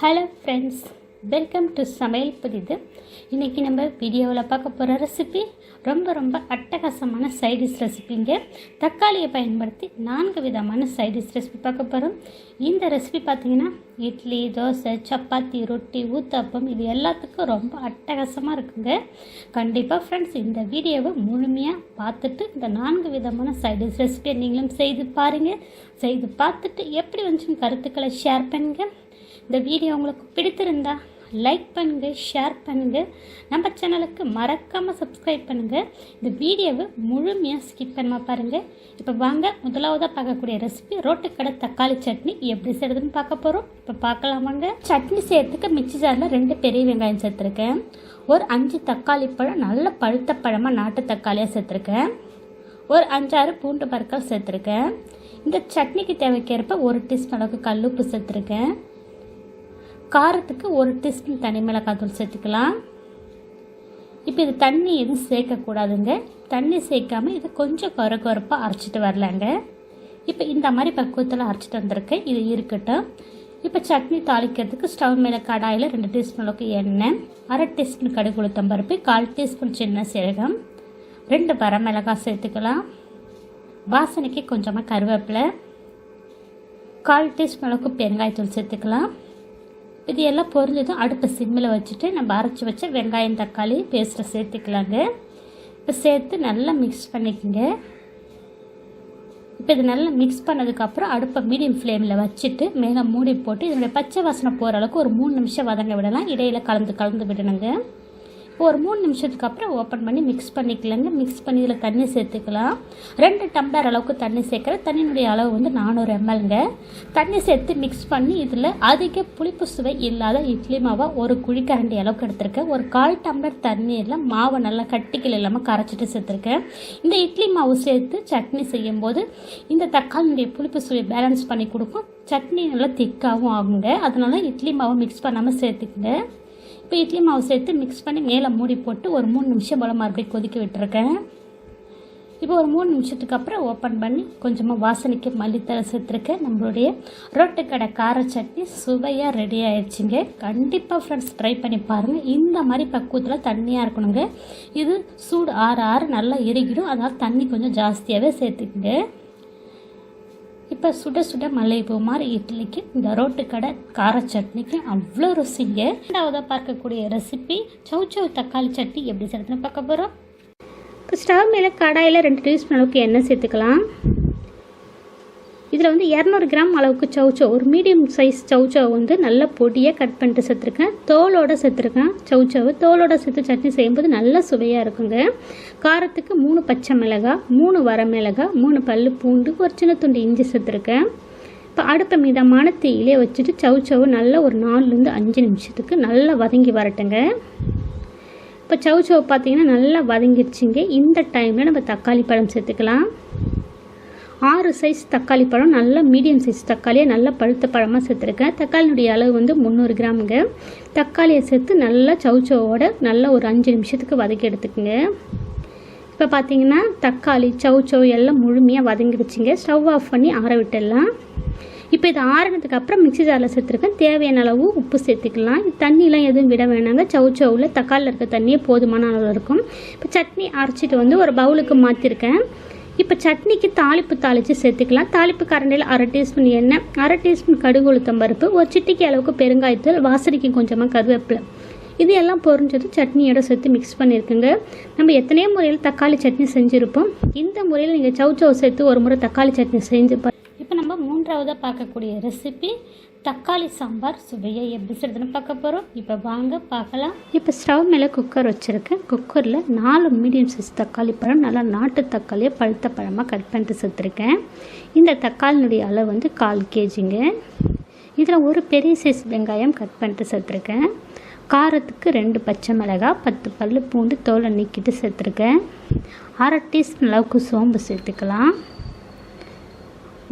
Hello friends welcome to சமையல் புதிது. இன்றைக்கி நம்ம வீடியோவில் பார்க்க போகிற ரெசிபி ரொம்ப ரொம்ப அட்டகாசமான சைடிஷ் ரெசிபிங்க தக்காளியை பயன்படுத்தி நான்கு விதமான சைடிஷ் ரெசிபி பார்க்க போகிறோம். இந்த ரெசிபி பார்த்திங்கன்னா இட்லி தோசை சப்பாத்தி ரொட்டி ஊத்தப்பம் இது எல்லாத்துக்கும் ரொம்ப அட்டகாசமாக இருக்குங்க. கண்டிப்பாக ஃப்ரெண்ட்ஸ் இந்த வீடியோவை முழுமையாக பார்த்துட்டு இந்த நான்கு விதமான சைடிஷ் ரெசிபியை நீங்களும் செய்து பாருங்கள் செய்து பார்த்துட்டு எப்படி வந்துச்சுன்னு கருத்துக்களை ஷேர் பண்ணுங்கள் இந்த வீடியோ உங்களுக்கு பிடித்திருந்தா லைக் பண்ணுங்கள் ஷேர் பண்ணுங்கள் நம்ம சேனலுக்கு மறக்காமல் சப்ஸ்கிரைப் பண்ணுங்கள் இந்த வீடியோவை முழுமையாக ஸ்கிப் பண்ணாமல் பாருங்கள் இப்போ வாங்க முதலாவதாக பார்க்கக்கூடிய ரெசிபி ரோட்டுக்கடை தக்காளி சட்னி. எப்படி செய்கிறதுன்னு பார்க்க போகிறோம் இப்போ பார்க்கலாம் வாங்க. சட்னி செய்கிறதுக்கு மிக்சி ஜாரில் ரெண்டு பெரிய வெங்காயம் சேர்த்துருக்கேன். ஒரு அஞ்சு தக்காளி பழம் நல்ல பழுத்த பழமாக நாட்டு தக்காளியாக சேர்த்துருக்கேன். ஒரு அஞ்சாறு பூண்டு பருக்கள் சேர்த்துருக்கேன். இந்த சட்னிக்கு தேவைக்கேற்ப ஒரு டீஸ்பூன் அளவுக்கு கல்லுப்பு சேர்த்துருக்கேன். காரத்துக்கு ஒரு டீஸ்பூன் தனி மிளகாய் தூள் சேர்த்துக்கலாம். இப்போ இது தண்ணி எதுவும் சேர்க்கக்கூடாதுங்க தண்ணி சேர்க்காமல் இது கொஞ்சம் கொர கொரப்பாக அரைச்சிட்டு வரலாங்க. இப்போ இந்த மாதிரி பக்குவத்தில் அரைச்சிட்டு வந்திருக்கேன் இது இருக்கட்டும். இப்போ சட்னி தாளிக்கிறதுக்கு ஸ்டவ் மேலே கடாயில் ரெண்டு டீஸ்பூன் அளவுக்கு எண்ணெய் அரை டீஸ்பூன் கடுகு உளுத்தம் பருப்பு கால் டீஸ்பூன் சின்ன சீரகம் ரெண்டு வரமிளகாய் சேர்த்துக்கலாம். வாசனைக்கு கொஞ்சமாக கருவேப்பிலை கால் டீஸ்பூன் அளவுக்கு பெருங்காயத்தூள் சேர்த்துக்கலாம். இது எல்லாம் பொரிஞ்சதும் அடுப்பை சிம்மில் வச்சுட்டு நம்ம அரைச்சி வச்ச வெங்காயம் தக்காளி பேஸ்ட்டை சேர்த்துக்கலாங்க. இப்போ சேர்த்து நல்லா மிக்ஸ் பண்ணிக்கோங்க. இப்போ இது நல்லா மிக்ஸ் பண்ணதுக்கப்புறம் அடுப்பை மீடியம் ஃப்ளேமில் வச்சுட்டு மேலே மூடி போட்டு இதனுடைய பச்சை வாசனை போகிற அளவுக்கு ஒரு மூணு நிமிஷம் வதங்க விடலாம். இடையில் கலந்து கலந்து விடணுங்க. ஒரு மூணு நிமிஷத்துக்கு அப்புறம் ஓப்பன் பண்ணி மிக்ஸ் பண்ணிக்கலாங்க. மிக்ஸ் பண்ணி இதில் தண்ணி சேர்த்துக்கலாம். ரெண்டு டம்ளர் அளவுக்கு தண்ணி சேர்க்குறேன் தண்ணியினுடைய அளவு வந்து நானூறு எம்எல்ங்க தண்ணி சேர்த்து மிக்ஸ் பண்ணி இதில் அதிக புளிப்பு சுவை இல்லாத இட்லி மாவை ஒரு குழிக்கரண்டி அளவுக்கு எடுத்திருக்கேன். ஒரு கால் டம்ளர் தண்ணீரில் மாவை நல்லா கட்டிக்கல் இல்லாமல் கரைச்சிட்டு சேர்த்துருக்கேன். இந்த இட்லி மாவு சேர்த்து சட்னி செய்யும்போது இந்த தக்காளியுடைய புளிப்பு சுவை பேலன்ஸ் பண்ணி கொடுக்கும். சட்னி நல்லா திக்காகவும் ஆகுங்க. அதனால இட்லி மாவு மிக்ஸ் பண்ணாமல் சேர்த்துக்குங்க. இப்போ இட்லி மாவு சேர்த்து மிக்ஸ் பண்ணி மேலே மூடி போட்டு ஒரு மூணு நிமிஷம் போல் மறுபடியும் கொதிக்க விட்டுருக்கேன். இப்போ ஒரு மூணு நிமிஷத்துக்கு அப்புறம் ஓப்பன் பண்ணி கொஞ்சமாக வாசனைக்கு மல்லித்தலை சேர்த்துருக்கேன். நம்மளுடைய ரோட்டுக்கடை கார சட்னி சுவையாக ரெடி ஆயிடுச்சுங்க. கண்டிப்பாக ஃப்ரெண்ட்ஸ் ட்ரை பண்ணி பாருங்கள் இந்த மாதிரி பக்குவத்தில் தண்ணியாக இருக்கணுங்க. இது சூடு ஆறு ஆறு நல்லா இறுகிடும் அதனால் தண்ணி கொஞ்சம் ஜாஸ்தியாகவே சேர்த்துக்குங்க. இப்போ சுட சுட மல்லிகைப்பூ மாதிரி இட்லிக்கு இந்த ரோட்டு கடை கார சட்னிக்கு அவ்வளோ ருசிங்க. ரெண்டாவதாக பார்க்கக்கூடிய ரெசிபி சௌ சௌ தக்காளி சட்னி எப்படி செய்யறதுன்னு பார்க்க போகிறோம் இப்போ ஸ்டவ் மேலே கடாயில் ரெண்டு டீஸ்பூன் அளவுக்கு எண்ணெய் சேர்த்துக்கலாம். இதில் வந்து இரநூறு கிராம் அளவுக்கு சௌச்சோ ஒரு மீடியம் சைஸ் சௌச்சோ வந்து நல்ல பொடியாக கட் பண்ணிட்டு சேர்த்துருக்கேன் தோலோட சேர்த்துருக்கேன் சௌச்சோவை தோலோட சேர்த்து சட்னி செய்யும்போது நல்ல சுவையாக இருக்குங்க. காரத்துக்கு மூணு பச்சை மிளகாய் மூணு வர மிளகாய் மூணு பல் பூண்டு ஒரு சின்ன துண்டு இஞ்சி சேர்த்துருக்கேன் இப்போ அடுப்பை மிதமான தீயிலே வச்சுட்டு சௌச்சோவை நல்லா ஒரு நாலுலேருந்து அஞ்சு நிமிஷத்துக்கு நல்லா வதங்கி வரட்டுங்க. இப்போ சௌச்சோவை பார்த்தீங்கன்னா நல்லா வதங்கிடுச்சிங்க இந்த டைமில் நம்ம தக்காளி பழம் சேர்த்துக்கலாம். ஆறு சைஸ் தக்காளி பழம் நல்ல மீடியம் சைஸ் தக்காளியை நல்லா பழுத்த பழமாக சேர்த்துருக்கேன். தக்காளினுடைய அளவு வந்து முந்நூறு கிராமுங்க. தக்காளியை சேர்த்து நல்லா சவுச்சோவோட நல்லா ஒரு அஞ்சு நிமிஷத்துக்கு வதக்கி எடுத்துக்கோங்க. இப்போ பார்த்தீங்கன்னா தக்காளி சவுச்சோ எல்லாம் முழுமையாக வதங்கிடுச்சிங்க ஸ்டவ் ஆஃப் பண்ணி ஆற விட்டுடலாம். இப்போ இது ஆறினதுக்கு அப்புறம் மிக்சி ஜாரில் சேர்த்துருக்கேன். தேவையான அளவு உப்பு சேர்த்துக்கலாம். தண்ணிலாம் எதுவும் விட வேணாங்க. சவுச்சோவில் தக்காளியில் இருக்க தண்ணியே போதுமான அளவில் இருக்கும். இப்போ சட்னி அரைச்சிட்டு வந்து ஒரு பவுலுக்கு மாற்றிருக்கேன் இப்போ சட்னிக்கு தாளிப்பு தாளித்து சேர்த்துக்கலாம். தாளிப்பு கரண்டியில் அரை டீஸ்பூன் எண்ணெய் அரை டீஸ்பூன் கடுகு உளுத்தம் பருப்பு ஒரு சிட்டிக்கு அளவுக்கு பெருங்காயத்தூள் வாசனைக்கு கொஞ்சமாக கருவேப்பிலை. இது எல்லாம் பொறிஞ்சது சட்னியோட சேர்த்து மிக்ஸ் பண்ணியிருக்குங்க நம்ம எத்தனையோ முறையில் தக்காளி சட்னி செஞ்சுருப்போம். இந்த முறையில் நீங்கள் சவுச்சவு சேர்த்து ஒரு முறை தக்காளி சட்னி செஞ்சு இப்போ நம்ம மூன்றாவதாக பார்க்கக்கூடிய ரெசிபி தக்காளி சாம்பார் சுவையை எப்படி செய்யறதுன்னு பார்க்க போகிறோம் இப்போ வாங்க பார்க்கலாம். இப்போ ஸ்டவ் மேலே குக்கர் வச்சுருக்கேன் குக்கரில் நாலு மீடியம் சைஸ் தக்காளி பழம் நல்லா நாட்டு தக்காளியை பழுத்த பழமாக கட் பண்ணிட்டு சேர்த்துருக்கேன் இந்த தக்காளினுடைய அளவு வந்து கால் கேஜிங்க. இதில் ஒரு பெரிய சைஸ் வெங்காயம் கட் பண்ணிட்டு சேர்த்துருக்கேன் காரத்துக்கு ரெண்டு பச்சை மிளகாய் பத்து பல் பூண்டு தோலை நீக்கிட்டு சேர்த்துருக்கேன் அரை டீஸ்பூன் அளவுக்கு சோம்பு சேர்த்துக்கலாம்.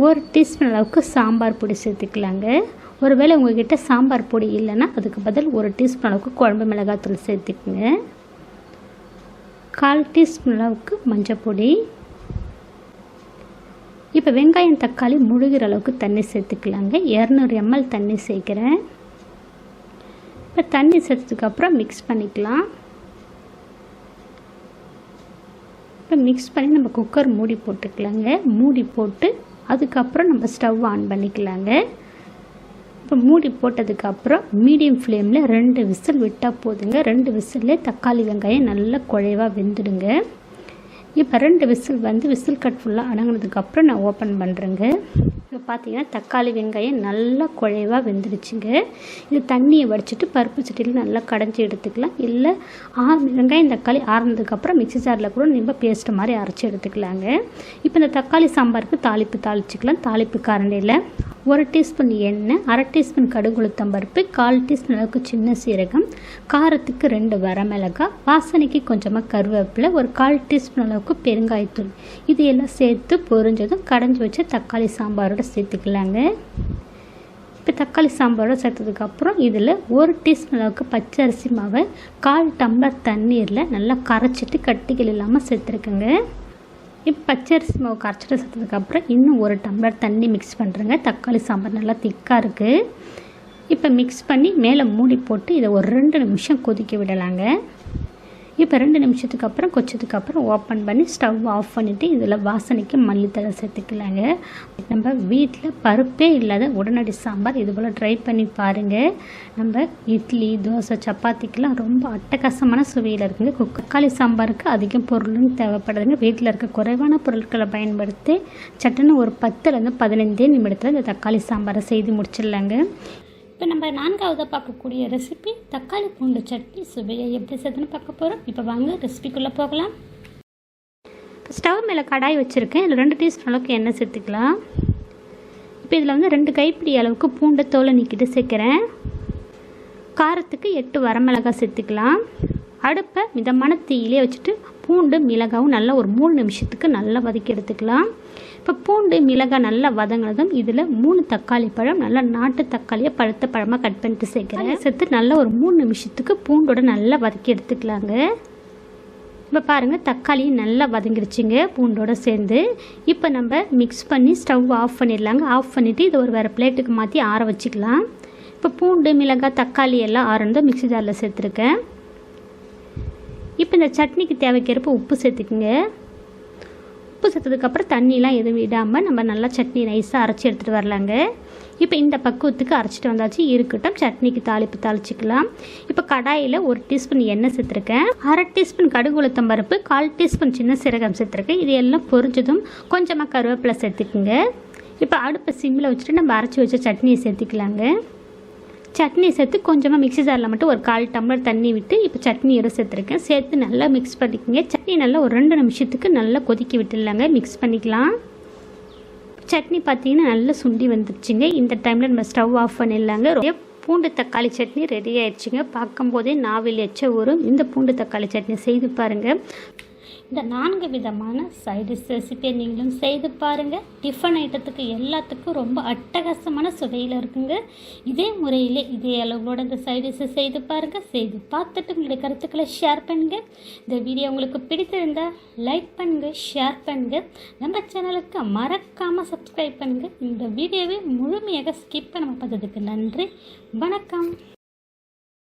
ஒரு டீஸ்பூன் அளவுக்கு சாம்பார் பொடி சேர்த்துக்கலாங்க. ஒருவேளை உங்ககிட்ட சாம்பார் பொடி இல்லைன்னா அதுக்கு பதில் ஒரு டீஸ்பூன் அளவுக்கு குழம்பு மிளகாத்தூள் சேர்த்துக்குங்க. கால் டீஸ்பூன் அளவுக்கு மஞ்சள் பொடி. இப்போ வெங்காயம் தக்காளி முழுகிற அளவுக்கு தண்ணி சேர்த்துக்கலாங்க. இரநூறு எம்எல் தண்ணி சேர்க்குறேன். இப்போ தண்ணி சேர்த்ததுக்கப்புறம் மிக்ஸ் பண்ணிக்கலாம். இப்போ மிக்ஸ் பண்ணி நம்ம குக்கர் மூடி போட்டுக்கலாங்க. மூடி போட்டு அதுக்கப்புறம் நம்ம ஸ்டவ் ஆன் பண்ணிக்கலாங்க. இப்போ மூடி போட்டதுக்கப்புறம் மீடியம் ஃப்ளேமில் ரெண்டு விசில் விட்டால் போதுங்க. ரெண்டு விசில்லே தக்காளி வெங்காயம் நல்லா குழைவாக வெந்துடுங்க. இப்போ ரெண்டு விசில் வந்து விசில் கட் ஃபுல்லாக அடங்கினதுக்கப்புறம் நான் ஓப்பன் பண்ணுறேங்க இப்போ பார்த்தீங்கன்னா தக்காளி வெங்காயம் நல்லா குழைவாக வெந்துடுச்சுங்க இது தண்ணியை வடிச்சிட்டு பருப்பு சட்டியில் நல்லா கடைஞ்சி எடுத்துக்கலாம். இல்லை ஆ வெங்காயம் தக்காளி ஆறுனதுக்கப்புறம் மிக்ஸி ஜாரில் கூட நம்ம பேஸ்ட் மாதிரி அரைச்சி எடுத்துக்கலாங்க. இப்போ இந்த தக்காளி சாம்பாருக்கு தாளிப்பு தாளிச்சிக்கலாம். தாளிப்பு கரண்டியில். ஒரு டீஸ்பூன் எண்ணெய் அரை டீஸ்பூன் கடுகுளுத்தம் பருப்பு கால் டீஸ்பூன் அளவுக்கு சின்ன சீரகம் காரத்துக்கு ரெண்டு வரமிளகாய் வாசனைக்கு கொஞ்சமாக கருவேப்பிலை ஒரு கால் டீஸ்பூன் அளவுக்கு பெருங்காயத்தூள். இது எல்லாம் சேர்த்து பொரிஞ்சதும் கடைஞ்சி வச்ச தக்காளி சாம்பாரோட சேர்த்துக்கலாங்க. இப்போ தக்காளி சாம்பாரோட சேர்த்ததுக்கப்புறம் இதில் ஒரு டீஸ்பூன் அளவுக்கு பச்சை அரிசி மாவை கால் டம்ளர் தண்ணீரில் நல்லா கரைச்சிட்டு கட்டிகள் இல்லாமல் சேர்த்துருக்குங்க. இப்போ பச்சரிசி மாவு கரைச்சிட்டு சேர்த்ததுக்கப்புறம் இன்னும் ஒரு டம்ளர் தண்ணி மிக்ஸ் பண்ணுறேங்க தக்காளி சாம்பார் நல்லா திக்காக இருக்குது இப்போ மிக்ஸ் பண்ணி மேலே மூடி போட்டு இதை ஒரு ரெண்டு நிமிஷம் கொதிக்க விடலாங்க. இப்போ ரெண்டு நிமிஷத்துக்கு அப்புறம் கொச்சதுக்கு அப்புறம் ஓப்பன் பண்ணி ஸ்டவ் ஆஃப் பண்ணிவிட்டு இதில் வாசனைக்கு மல்லித்தலை சேர்த்துக்கலாங்க. நம்ம வீட்டில் பருப்பே இல்லாத உடனடி சாம்பார் இது போல் ட்ரை பண்ணி பாருங்கள் நம்ம இட்லி தோசை சப்பாத்திக்கெலாம் ரொம்ப அட்டகாசமான சுவையில் இருக்குங்க. தக்காளி சாம்பாருக்கு அதிகம் பொருளும் தேவைப்படுதுங்க. வீட்டில் இருக்க குறைவான பொருட்களை பயன்படுத்தி சட்டுன்னு ஒரு பத்துலேருந்து பதினைந்தே நிமிடத்தில் இந்த தக்காளி சாம்பாரை செய்து முடிச்சிடலாங்க. இப்போ நம்ம நான்காவதாக பார்க்கக்கூடிய ரெசிபி தக்காளி பூண்டு சட்னி சுவையை எப்படி செய்யணும்னு பார்க்க போகிறோம் இப்போ வாங்க ரெசிபிக்குள்ளே போகலாம். ஸ்டவ் மேலே கடாய் வச்சுருக்கேன். இதில் ரெண்டு டீஸ்பூன் அளவுக்கு எண்ணெய் சேர்த்துக்கலாம். இப்போ இதில் வந்து ரெண்டு கைப்பிடி அளவுக்கு பூண்டை தோலை நீக்கிட்டு சேர்க்குறேன். காரத்துக்கு எட்டு வரமிளகாய் சேர்த்துக்கலாம். அடுப்பை மிதமான தீயிலே வச்சுட்டு பூண்டு மிளகாவும் நல்லா ஒரு மூணு நிமிஷத்துக்கு நல்லா வதக்கி எடுத்துக்கலாம். இப்போ பூண்டு மிளகாய் நல்லா வதங்கினதும் இதில் மூணு தக்காளி பழம் நல்லா நாட்டு தக்காளியை பழுத்த பழமாக கட் பண்ணிட்டு சேர்க்குறேன். சேர்த்து நல்லா ஒரு மூணு நிமிஷத்துக்கு பூண்டோட நல்லா வதக்கி எடுத்துக்கலாங்க. இப்போ பாருங்கள் தக்காளியும் நல்லா வதங்கிடுச்சிங்க பூண்டோட சேர்ந்து. இப்போ நம்ம மிக்ஸ் பண்ணி ஸ்டவ் ஆஃப் பண்ணிடலாங்க. ஆஃப் பண்ணிவிட்டு இதை ஒரு வேறு பிளேட்டுக்கு மாற்றி ஆற வச்சுக்கலாம். இப்போ பூண்டு மிளகாய் தக்காளி எல்லாம் ஆறந்தோ மிக்ஸி ஜாரில் சேர்த்துருக்கேன். இப்போ இந்த சட்னிக்கு தேவைக்கிறப்ப உப்பு சேர்த்துக்குங்க. உப்பு சேர்த்ததுக்கப்புறம் தண்ணிலாம் எதுவும் விடாமல் நம்ம நல்லா சட்னி நைஸாக அரைச்சி எடுத்துகிட்டு வரலாங்க. இப்போ இந்த பக்குவத்துக்கு அரைச்சிட்டு வந்தாச்சு. இருக்கட்டும் சட்னிக்கு தாளிப்பு தாளிச்சிக்கலாம். இப்போ கடாயில் ஒரு டீஸ்பூன் எண்ணெய் சேர்த்துருக்கேன். அரை டீஸ்பூன் கடுகு உளுத்தம் பருப்பு கால் டீஸ்பூன் சின்ன சீரகம் சேர்த்துருக்கேன். இது எல்லாம் பொரிஞ்சதும் கொஞ்சமாக கருவேப்பிலை சேர்த்துக்குங்க. இப்போ அடுப்பை சிம்மில் வச்சுட்டு நம்ம அரைச்சி வச்ச சட்னியை சேர்த்துக்கலாங்க. சட்னி சேர்த்து கொஞ்சமாக மிக்ஸி ஜாரில் மட்டும் ஒரு கால் டம்ளர் தண்ணி விட்டு இப்போ சட்னியோட சேர்த்துருக்கேன். சேர்த்து நல்லா மிக்ஸ் பண்ணிக்கோங்க. சட்னி நல்லா ஒரு ரெண்டு நிமிஷத்துக்கு நல்லா கொதிக்க விட்டுடலாங்க. மிக்ஸ் பண்ணிக்கலாம். சட்னி பார்த்தீங்கன்னா நல்லா சுண்டி வந்துருச்சுங்க. இந்த டைமில் நம்ம ஸ்டவ் ஆஃப் பண்ணிடலாங்க. ரொம்ப பூண்டு தக்காளி சட்னி ரெடி ஆயிடுச்சுங்க. பார்க்கும்போதே நாவில் எச்ச ஊறும். இந்த பூண்டு தக்காளி சட்னி செய்து பாருங்கள் இந்த நான்கு விதமான சைடிஷ் ரெசிபியை நீங்களும் செய்து பாருங்கள் டிஃபன் ஐட்டத்துக்கு எல்லாத்துக்கும் ரொம்ப அட்டகாசமான சுவையில் இருக்குங்க. இதே முறையில் இதே அளவுகளோட இந்த சைடிஷை செய்து பாருங்கள் செய்து பார்த்துட்டு உங்களுடைய கருத்துக்களை ஷேர் பண்ணுங்கள் இந்த வீடியோ உங்களுக்கு பிடித்திருந்தால் லைக் பண்ணுங்கள் ஷேர் பண்ணுங்கள் நம்ம சேனலுக்கு மறக்காமல் சப்ஸ்கிரைப் பண்ணுங்கள் இந்த வீடியோவை முழுமையாக ஸ்கிப் பண்ண பார்த்ததுக்கு நன்றி. வணக்கம்.